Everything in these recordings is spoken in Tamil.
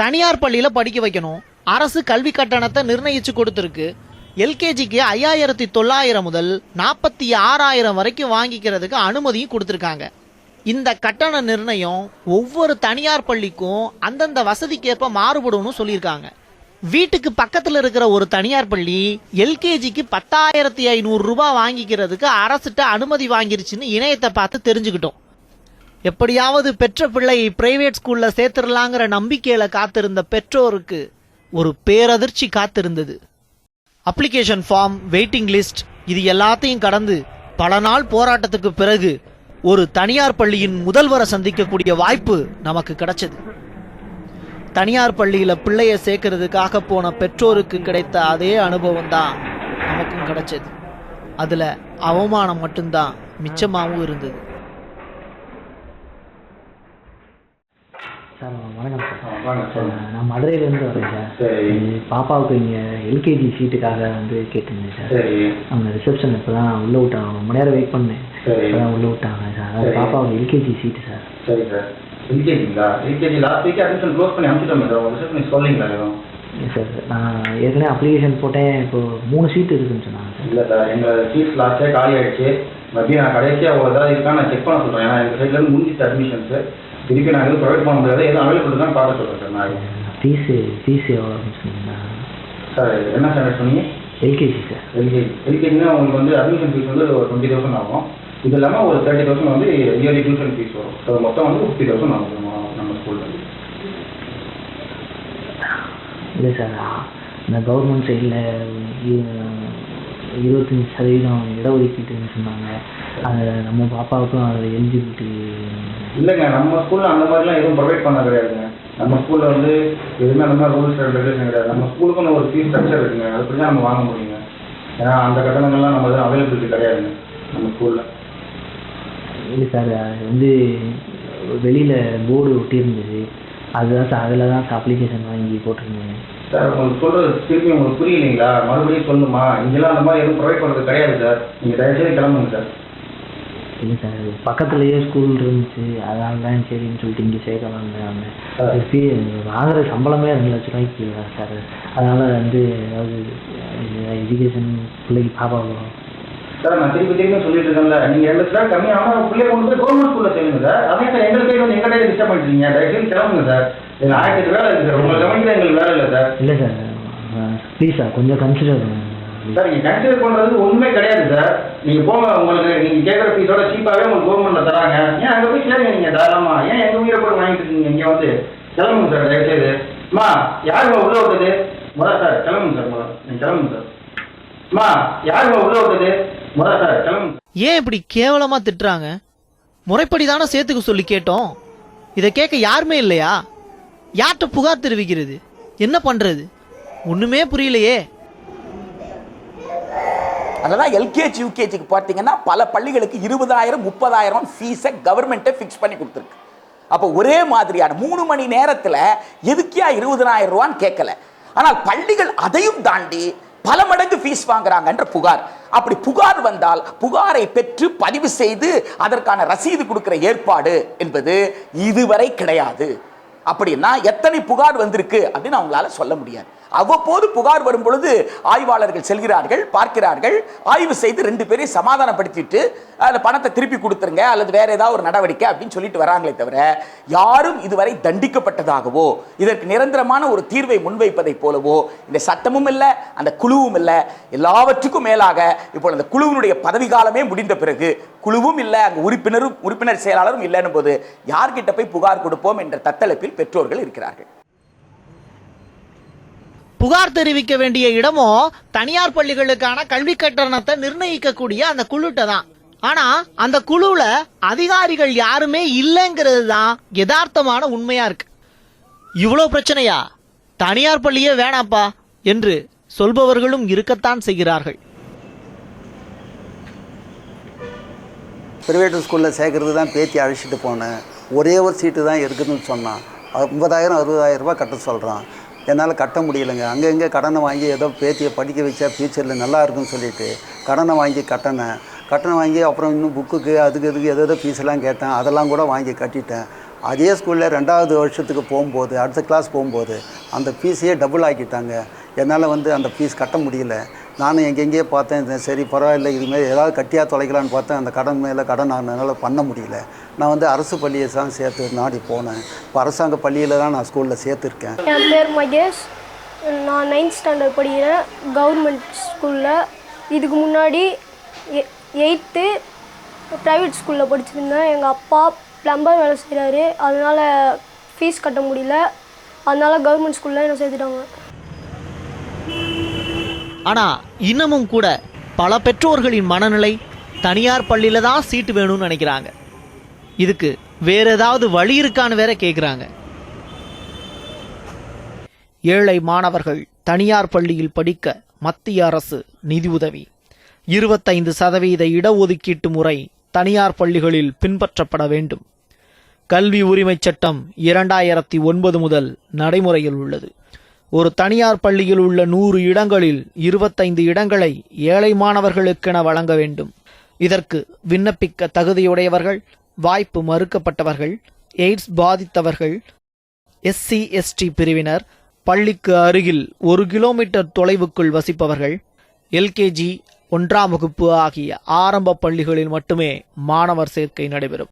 தனியார் பள்ளியில் படிக்க வைக்கணும். அரசு கல்வி கட்டணத்தை நிர்ணயிச்சு கொடுத்துருக்கு. எல்கேஜிக்கு ஐயாயிரத்தி தொள்ளாயிரம் முதல் நாற்பத்தி ஆறாயிரம் வரைக்கும் வாங்கிக்கிறதுக்கு அனுமதியும் கொடுத்துருக்காங்க. இந்த கட்டண நிர்ணயம் ஒவ்வொரு தனியார் பள்ளிக்கும் அந்தந்த வசதிக்கேற்ப மாறுபடும்னு சொல்லியிருக்காங்க. வீட்டுக்கு பக்கத்தில் இருக்கிற ஒரு தனியார் பள்ளி எல்கேஜிக்கு பத்தாயிரத்தி ஐநூறு ரூபாய் வாங்கிக்கிறதுக்கு அரசுட்ட அனுமதி வாங்கிருச்சுன்னு இணையத்தை பார்த்து தெரிஞ்சுக்கிட்டோம். எப்படியாவது பெற்ற பிள்ளை பிரைவேட் ஸ்கூல்ல சேர்த்துடலாங்கிற நம்பிக்கையில காத்திருந்த பெற்றோருக்கு ஒரு பேரதிர்ச்சி காத்திருந்தது. அப்ளிகேஷன் ஃபார்ம் வெயிட்டிங் லிஸ்ட் இது எல்லாத்தையும் கடந்து பல நாள் போராட்டத்துக்கு பிறகு ஒரு தனியார் பள்ளியின் முதல்வரை சந்திக்கக்கூடிய வாய்ப்பு நமக்கு கிடைச்சது. தனியார் பள்ளியில பிள்ளைய சேர்க்கறதுக்காக போன பெற்றோருக்கு கிடைத்த அதே அனுபவம் தான் நமக்கும் கிடைச்சது. அதுல அவமானம் மட்டும்தான் மிச்சமாகவும் இருந்தது. சார் வணக்கம் சார். சார். நான் மதுரையிலேருந்து வரேன் சார். சரி. பாப்பாவுக்கு இங்கே எல்கேஜி சீட்டுக்காக வந்து கேட்டிருந்தேன் சார். சரி. அவங்க ரிசப்ஷன் இப்போ தான் உள்ளே விட்டாங்க ரொம்ப நேரம் வெயிட் பண்ணேன். சரி. இப்போ தான் உள்ளே விட்டாங்க சார். அதாவது சரி. பாப்பாவுக்கு எல்கேஜி சீட்டு சார். சரி sir. எல்கேஜிங்களா? LKG last week admission close பண்ணி அனுப்பிச்சிட்டோம் சார். உங்கள் ரிசப்ஷன் சொல்லீங்களா எதுவும்? சார். நான் ஏற்கனவே அப்ளிகேஷன் போட்டேன். இப்போ மூணு சீட்டு இருக்குன்னு சொன்னாங்க சார். இல்லை சார். எங்கள் சீட்ஸ் லாஸ்ட்டே காலி ஆயிடுச்சு மதியம் நான் கடைசியாக அவ்வளோ ஏதாவது இருக்கான்னு நான் செக் பண்ண சொல்கிறேன் ஏன்னா எங்கள் சைட்லேருந்து முடிஞ்சிச்சு அட்மிஷன்ஸு திருப்பி நான் எதுவும் ப்ரொவைட் பண்ண முடியாது எதுவும் அவைலபிள் தான் பார்க்க சொல்கிறேன் சார் நான். ஃபீஸு ஃபீஸ் எவ்வளோ சொன்னீங்கன்னா சார் என்ன ஸ்டாண்டர்ட் சொன்னீங்க? LKG sir. எல்கேஜி எல்கேஜினா உங்களுக்கு வந்து அட்மிஷன் ஃபீஸ் வந்து ஒரு டுவெண்ட்டி தௌசண்ட் ஆகும். இது இல்லாமல் ஒரு தேர்ட்டி தௌசண்ட் வந்து இயர்லி டியூஷன் ஃபீஸ் வரும். ஸோ மொத்தம் வந்து ஃபிஃப்டி தௌசண்ட் ஆகும் நம்ம ஸ்கூலில் இல்லை சார் இந்த கவர்மெண்ட் சைடில் இருபத்தஞ்சி சதவீதம் இடஒதுக்கீட்டுன்னு சொன்னாங்க. அது நம்ம பாப்பாவுக்கும் அதில் எலிஜிபிலிட்டி இல்லைங்க நம்ம ஸ்கூலில் அந்த மாதிரிலாம் எதுவும் ப்ரொவைட் பண்ண கிடையாதுங்க. நம்ம ஸ்கூலில் வந்து எதுவுமே அந்த மாதிரி ரூல்ஸ் அண்ட் ரெகுலேஷன் கிடையாது. நம்ம ஸ்கூலுக்குன்னு ஒரு ஃபீஸ் ஸ்ட்ரக்சர் இருக்குங்க. அதுபடி தான் நம்ம வாங்க முடியுங்க? ஏன்னா அந்த கட்டணங்கள்லாம் நம்ம எதுவும் அவைலபிலிட்டி கிடையாதுங்க நம்ம ஸ்கூலில் இல்லை சார் அது வந்து வெளியில் போர்டு ஒட்டியிருந்தது. அதுதான் சார் அதில் தான் அப்ளிகேஷன் வாங்கி போட்டிருந்தேன். சார் உங்களுக்கு சொல்கிறது திருப்பி உங்களுக்கு புரியலைங்களா? மறுபடியும் சொல்லணுமா இங்கெல்லாம் அந்த மாதிரி எதுவும் ப்ரொவைட் பண்ணுறது கிடையாது சார். நீங்கள் தயவுசெய்து கிளம்புங்க சார். இல்லை சார் பக்கத்துலேயே ஸ்கூல் இருந்துச்சு. அதனால தான் சரின்னு சொல்லிட்டு இங்கே சேர்க்கலாம்னு. வந்தேன். ஃபீ வாங்குற சம்பளமே ரெண்டு லட்ச ரூபாய்க்கு தான் சார். அதனால் வந்து ஏதாவது எஜுகேஷன் பிள்ளைக்கு பாப்பா சார் நான் திருப்பி திருப்பி சொல்லிட்டு இருக்கேன்ல. நீங்கள் ரெண்டு சார் கம்மியாக உங்கள் பிள்ளைய கொண்டு போய் கவர்மெண்ட் ஸ்கூலில் சேருங்க சார். அதே சார் எங்களுக்கு வந்து எங்கள் டிஸ்டர்ப் பண்ணிட்டீங்க தயவுசெய்து கிளம்புங்க சார். இது ஆயிரத்தி எட்டு வேலை இருக்குது சார். உங்களை கவனிக்கிற எங்களுக்கு வேலை இல்லை சார். இல்லை சார். ப்ளீஸ் சார் கொஞ்சம் கன்சிடர் சார் நீங்கள் கன்சிடர் பண்ணுறது ஒன்றுமே கிடையாது சார். நீங்கள் போங்க உங்களுக்கு நீங்கள் கேட்குற ஃபீஸோட சீப்பாகவே உங்களுக்கு கவர்மெண்ட்டில் தராங்க. ஏன் அங்கே போய் சேருங்க நீங்கள் தாராளமா? ஏன் எங்கள் உயிரை போய் வாங்கிட்டு இருக்கீங்க? இங்கே வந்து கிளம்புங்க சார் தயவுசெய்து. அம்மா யாருங்க உள்ள விட்டது? முறை சார் கிளம்புங்க சார் முறை நீங்கள் கிளம்புங்க சார். அம்மா யாருங்க உள்ள விட்டது? சார் கிளம்புங்க ஏன் இப்படி கேவலமா திட்டுறாங்க? முறைப்படி தானே சேர்த்துக்க சொல்லி கேட்டோம். இதை கேட்க யாருமே இல்லையா? யார்கிட்ட புகார் தெரிவிக்கிறது? என்ன பண்ணுறது ஒன்றுமே புரியலையே. அதெல்லாம் எல்கேஜி யூகேஜிக்கு பார்த்தீங்கன்னா பல பள்ளிகளுக்கு இருபதாயிரம் முப்பதாயிரம் ஃபீஸை கவர்மெண்ட்டை ஃபிக்ஸ் பண்ணி கொடுத்துருக்கு. அப்போ ஒரே மாதிரியான மூணு மணி நேரத்தில் எதுக்கியா இருபதனாயிரம் ரூபான்னு கேட்கல. ஆனால் பள்ளிகள் அதையும் தாண்டி பல மடங்கு ஃபீஸ் வாங்குறாங்கன்ற புகார். அப்படி புகார் வந்தால் புகாரை பெற்று பதிவு செய்து அதற்கான ரசீது கொடுக்கிற ஏற்பாடு என்பது இதுவரை கிடையாது. அப்படின்னா எத்தனை புகார் வந்திருக்கு அப்படின்னு அவங்களால சொல்ல முடியாது. அவ்வப்போது புகார் வரும் பொழுது ஆய்வாளர்கள் செல்கிறார்கள் பார்க்கிறார்கள். ஆய்வு செய்து ரெண்டு பேரையும் சமாதானப்படுத்திட்டு அதில் பணத்தை திருப்பி கொடுத்துருங்க அல்லது வேறு ஏதாவது ஒரு நடவடிக்கை அப்படின்னு சொல்லிட்டு வராங்களே தவிர யாரும் இதுவரை தண்டிக்கப்பட்டதாகவோ இதற்கு நிரந்தரமான ஒரு தீர்வை முன்வைப்பதைப் போலவோ இந்த சட்டமும் இல்லை அந்த குழுவும் இல்லை எல்லாவற்றுக்கும் மேலாக இப்போ அந்த குழுவினுடைய பதவிக்காலமே முடிந்த பிறகு குழுவும் இல்லை அங்கே உறுப்பினரும் உறுப்பினர் செயலாளரும் இல்லைன்னு போது யார்கிட்ட போய் புகார் கொடுப்போம் என்ற தத்தளிப்பில் பெற்றோர்கள் இருக்கிறார்கள். புகார் தெரிவிக்க வேண்டிய இடமும் தனியார் பள்ளிகளுக்கான கல்வி கட்டணத்தை நிர்ணயிக்கக்கூடிய அந்த குழுட்ட தான் ஆனா அந்த குழுவுல அதிகாரிகள் யாருமே இல்லைங்கிறது தான் யதார்த்தமான உண்மையா இருக்கு. இவ்வளோ பிரச்சனையா? தனியார் பள்ளியே வேணாப்பா என்று சொல்பவர்களும் இருக்கத்தான் செய்கிறார்கள். பிரைவேட் ஸ்கூலில் சேர்க்கறது தான் பேத்தி அழைச்சிட்டு போனேன் ஒரே ஒரு சீட்டு தான் இருக்குதுன்னு சொன்னான். ஐம்பதாயிரம் அறுபதாயிரம் ரூபாய் கட்ட சொல்கிறான் என்னால் கட்ட முடியலைங்க. அங்கே இங்கே கடனை வாங்கி ஏதோ பேத்தியை படிக்க வச்சா ஃப்யூச்சரில் நல்லா இருக்குன்னு சொல்லிட்டு கடனை வாங்கி கட்டினேன். கட்டணம் வாங்கி அப்புறம் இன்னும் புக்குக்கு அதுக்கு இதுக்கு எதோ ஃபீஸ் எல்லாம் கேட்டேன். அதெல்லாம் கூட வாங்கி கட்டிட்டேன். அதே ஸ்கூலில் ரெண்டாவது வருஷத்துக்கு போகும்போது அடுத்த கிளாஸ் போகும்போது அந்த ஃபீஸையே டபுள் ஆக்கிட்டாங்க. என்னால் வந்து அந்த ஃபீஸ் கட்ட முடியல. நானும் எங்கெங்கேயே பார்த்தேன் சரி பரவாயில்ல இதுமாரி ஏதாவது கட்டியாக தொலைக்கலான்னு பார்த்தேன். அந்த கடன் மேலே கடன் என்னால் பண்ண முடியல. நான் வந்து அரசு பள்ளியை தான் சேர்த்து நாடி போனேன். இப்போ அரசாங்க பள்ளியில் தான் நான் ஸ்கூலில் சேர்த்துருக்கேன். என் பேர் மகேஷ். நான் நைன்த் ஸ்டாண்டர்ட் படிக்கிறேன் கவர்மெண்ட் ஸ்கூலில் இதுக்கு முன்னாடி எயித்து ப்ரைவேட் ஸ்கூலில் படிச்சிருந்தேன். எங்கள் அப்பா ப்ளம்பர் வேலை செய்கிறாரு அதனால் ஃபீஸ் கட்ட முடியல. அதனால் கவர்மெண்ட் ஸ்கூலில் என்ன சேர்த்துட்டாங்க. ஆனால் இன்னமும் கூட பல பெற்றோர்களின் மனநிலை தனியார் பள்ளியில் தான் சீட்டு வேணும்னு நினைக்கிறாங்க. இதுக்கு வேற ஏதாவது வழி இருக்கான்னு வேற கேட்குறாங்க ஏழை மாணவர்கள் தனியார் பள்ளியில் படிக்க மத்திய அரசு நிதி உதவி. இருபத்தைந்து சதவீத இடஒதுக்கீட்டு முறை தனியார் பள்ளிகளில் பின்பற்றப்பட வேண்டும். கல்வி உரிமைச் சட்டம் இரண்டாயிரத்தி ஒன்பது முதல் நடைமுறையில் உள்ளது. ஒரு தனியார் பள்ளியில் உள்ள நூறு இடங்களில் இருபத்தைந்து இடங்களை ஏழை மாணவர்களுக்கென வழங்க வேண்டும். இதற்கு விண்ணப்பிக்க தகுதியுடையவர்கள் வாய்ப்பு மறுக்கப்பட்டவர்கள் எய்ட்ஸ் பாதித்தவர்கள் எஸ்சி எஸ்டி பிரிவினர் பள்ளிக்கு அருகில் ஒரு கிலோமீட்டர் தொலைவுக்குள் வசிப்பவர்கள் எல்கேஜி ஒன்றாம் வகுப்பு ஆகிய ஆரம்ப பள்ளிகளில் மட்டுமே மாணவர் சேர்க்கை நடைபெறும்.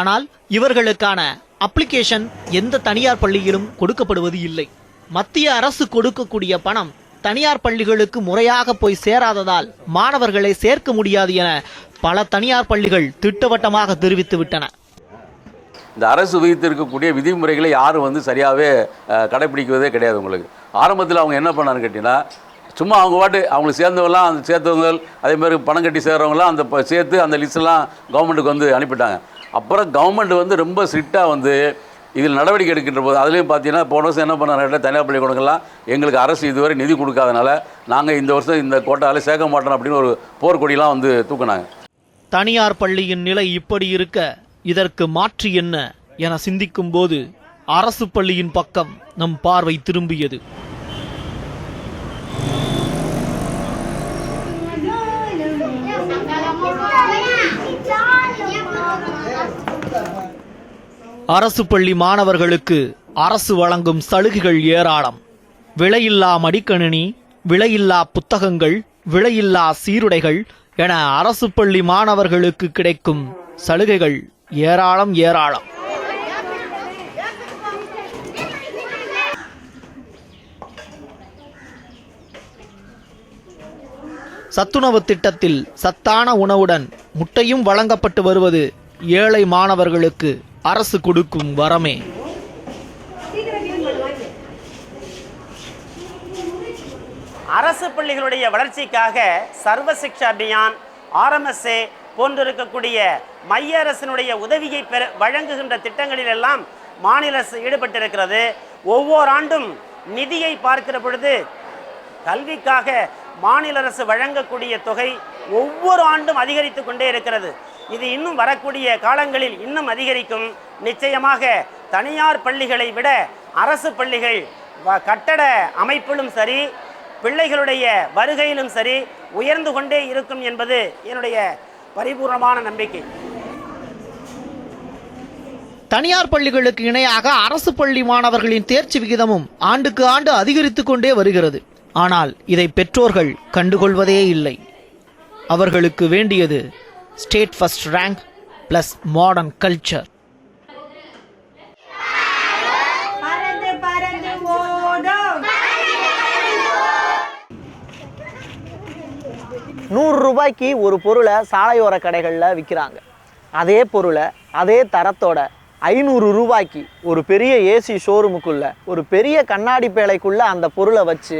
ஆனால் இவர்களுக்கான அப்ளிகேஷன் எந்த தனியார் பள்ளியிலும் கொடுக்கப்படுவது இல்லை. மத்திய அரசு கொடுக்கக்கூடிய பணம் தனியார் பள்ளிகளுக்கு முறையாக போய் சேராததால் மாணவர்களை சேர்க்க முடியாது என பல தனியார் பள்ளிகள் திட்டவட்டமாக தெரிவித்து விட்டன. இந்த அரசு விதித்திருக்கக்கூடிய விதிமுறைகளை யாரும் வந்து சரியாகவே கடைபிடிக்குவதே கிடையாது உங்களுக்கு. ஆரம்பத்தில் அவங்க என்ன பண்ணான்னு கேட்டிங்கன்னா சும்மா அவங்க பாட்டு அவங்களுக்கு சேர்ந்தவங்களாம் அந்த சேர்த்தவங்க அதே மாதிரி பணம் கட்டி சேர்கிறவங்களாம் அந்த சேர்த்து அந்த லிஸ்ட்லாம் கவர்மெண்ட்டுக்கு வந்து அனுப்பிட்டாங்க. அப்புறம் கவர்மெண்ட் வந்து ரொம்ப ஸ்ட்ரிக்டாக வந்து இதில் நடவடிக்கை எடுக்கின்ற போது அதுலேயும் பார்த்தீங்கன்னா போன வருஷம் என்ன பண்ணாங்க தனியார் பள்ளிக்கூடங்கள்லாம் எங்களுக்கு அரசு இதுவரை நிதி கொடுக்காதனால நாங்கள் இந்த வருஷம் இந்த கோட்டாவில் சேர்க்க மாட்டோம் அப்படின்னு ஒரு போர்க்கொடியெலாம் வந்து தூக்குனாங்க. தனியார் பள்ளியின் நிலை இப்படி இருக்க இதற்கு மாற்று என்ன என சிந்திக்கும் போது அரசு பள்ளியின் பக்கம் நம் பார்வை திரும்பியது. அரசு பள்ளி மாணவர்களுக்கு அரசு வழங்கும் சலுகைகள் ஏராளம். விலையில்லா மடிக்கணினி விலையில்லா புத்தகங்கள் விலையில்லா சீருடைகள் என அரசு பள்ளி மாணவர்களுக்கு கிடைக்கும் சலுகைகள் ஏராளம் ஏராளம். சத்துணவு திட்டத்தில் சத்தான உணவுடன் முட்டையும் வழங்கப்பட்டு வருவது ஏழை மாணவர்களுக்கு அரசு கொடுக்கும் வரமே. அரசு பள்ளிகளுடைய வளர்ச்சிக்காக சர்வ சிக்ஷா அபியான் ஆர்எம்எஸ்ஏ போன்றிருக்கக்கூடிய மைய அரசினுடைய உதவியை பெற வழங்குகின்ற திட்டங்களில் எல்லாம் மாநில அரசு ஈடுபட்டிருக்கிறது. ஒவ்வொரு ஆண்டும் நிதியை பார்க்கிற பொழுது கல்விக்காக மாநில அரசு வழங்கக்கூடிய தொகை ஒவ்வொரு ஆண்டும் அதிகரித்து கொண்டே இருக்கிறது. இது இன்னும் வரக்கூடிய காலங்களில் இன்னும் அதிகரிக்கும். நிச்சயமாக தனியார் பள்ளிகளை விட அரசு பள்ளிகள் வ- கட்டட அமைப்பிலும் சரி பிள்ளைகளுடைய வருகையிலும் சரி உயர்ந்து கொண்டே இருக்கும் என்பது என்னுடைய பரிபூர்ணமான நம்பிக்கை. தனியார் பள்ளிகளுக்கு இணையாக அரசு பள்ளி மாணவர்களின் தேர்ச்சி விகிதமும் ஆண்டுக்கு ஆண்டு அதிகரித்துக் கொண்டே வருகிறது. ஆனால் இதை பெற்றோர்கள் கண்டுகொள்வதே இல்லை. அவர்களுக்கு வேண்டியது state first rank plus modern culture நூறு ரூபாய்க்கு ஒரு பொருளை சாலையோர கடைகளில் விற்கிறாங்க அதே பொருளை அதே தரத்தோட ஐநூறு ரூபாய்க்கு ஒரு பெரிய ஏசி ஷோரூமுக்குள்ள ஒரு பெரிய கண்ணாடி பேழைக்குள்ள அந்த பொருளை வச்சு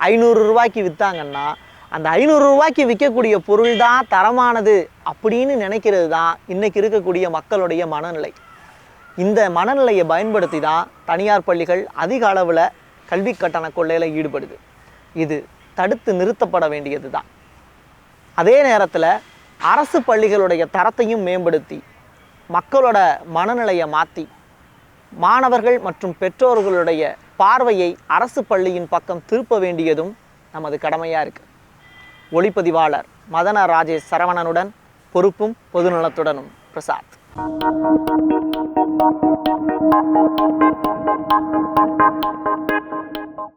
ஐநூறு ரூபாய்க்கு விற்றாங்கன்னா அந்த ஐநூறு ரூபாய்க்கு விற்கக்கூடிய பொருள் தான் தரமானது அப்படின்னு நினைக்கிறது தான் இன்றைக்கி இருக்கக்கூடிய மக்களுடைய மனநிலை. இந்த மனநிலையை பயன்படுத்தி தான் தனியார் பள்ளிகள் அதிக அளவில் கல்வி கட்டண கொள்ளையில் ஈடுபடுது. இது தடுத்து நிறுத்தப்பட வேண்டியது தான் அதே நேரத்தில் அரசு பள்ளிகளுடைய தரத்தையும் மேம்படுத்தி மக்களோட மனநிலையை மாற்றி மாணவர்கள் மற்றும் பெற்றோர்களுடைய பார்வையை அரசு பள்ளியின் பக்கம் திருப்ப வேண்டியதும் நமது கடமையாக இருக்குது ஒளிப்பதிவாளர் மதன ராஜேஷ் சரவணனுடன் பொறுப்பும் பொதுநலத்துடனும் பிரசாத்.